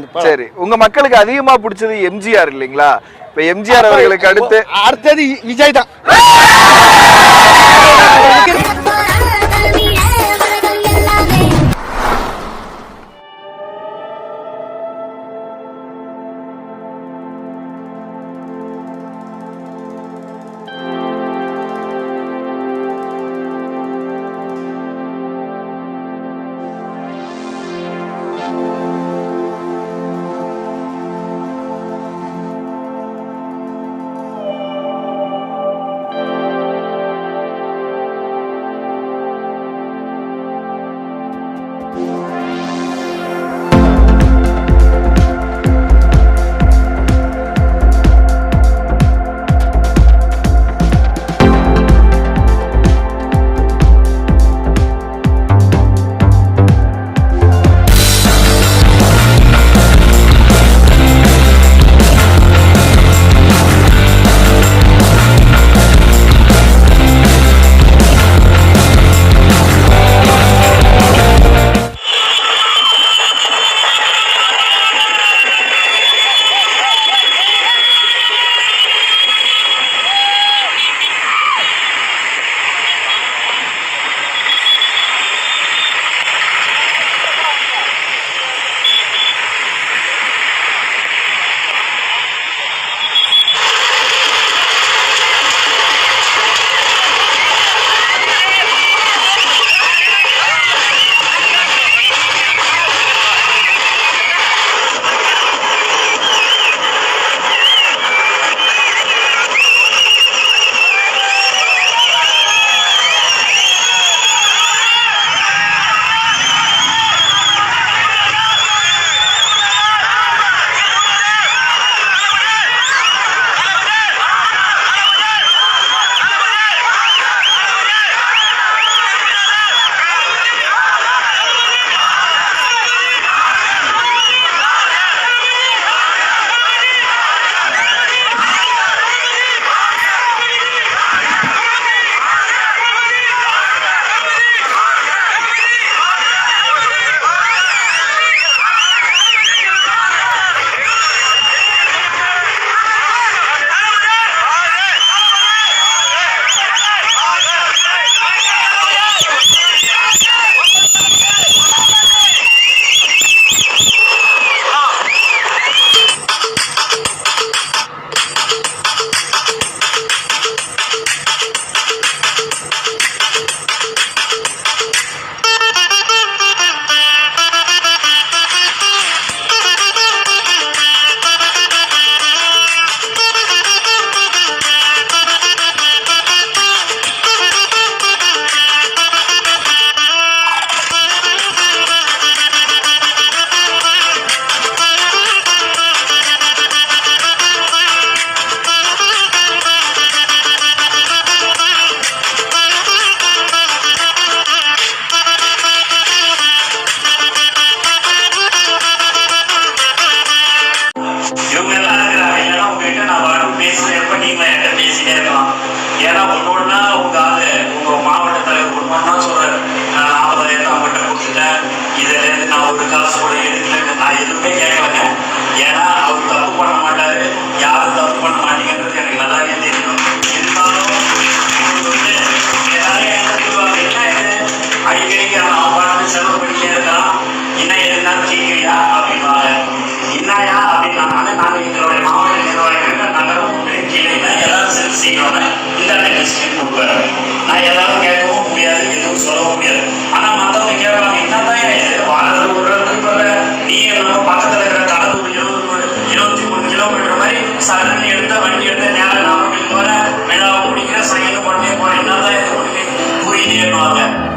அந்த சரி உங்க மக்களுக்கு அதிகமா பிடிச்சது எம்ஜிஆர் இல்லீங்களா? இப்ப எம்ஜிஆர் அவர்களுக்கு அடுத்து அடுத்தது விஜய் தான். Kalau semua ini kita ayat the ayat.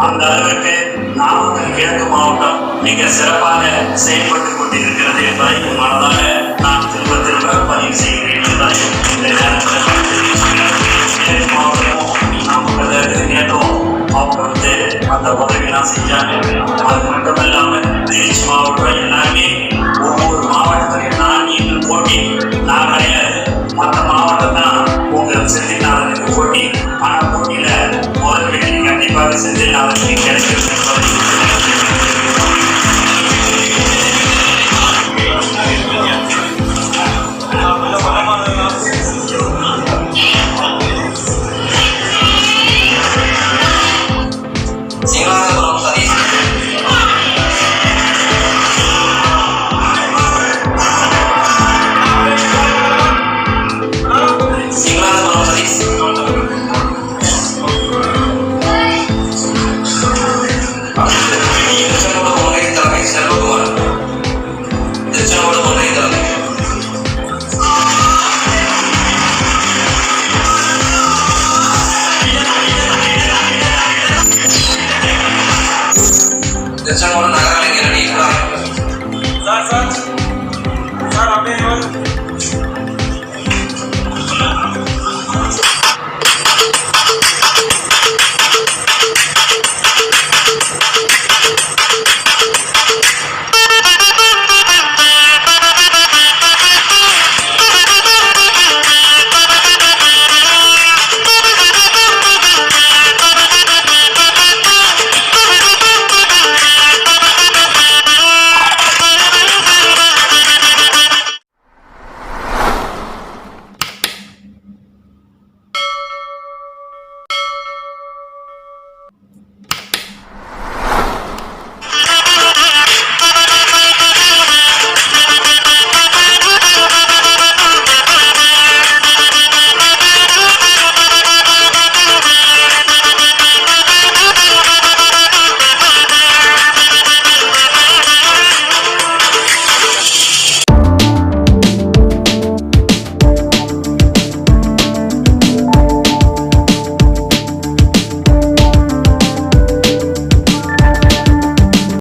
அந்த அளவுக்கு நாமக்கல் கிழக்கு மாவட்டம் மிக சிறப்பாக செயல்பட்டு கொண்டிருக்கிறது என்பதை மனதாக நான் திரும்ப திரும்ப பதிவு செய்கிறேன் என்பதை இந்த நேரத்தில் கிழக்கு மாவட்டமும் நாமக்கல் அவங்க வந்து அந்த உதவியெல்லாம் செஞ்சாங்க. அது மட்டும் இல்லாமல் திருச்சி மாவட்டம் எல்லாமே ஒவ்வொரு மாவட்டத்திலையும் out the narrative त्याच्यामुळे नाराज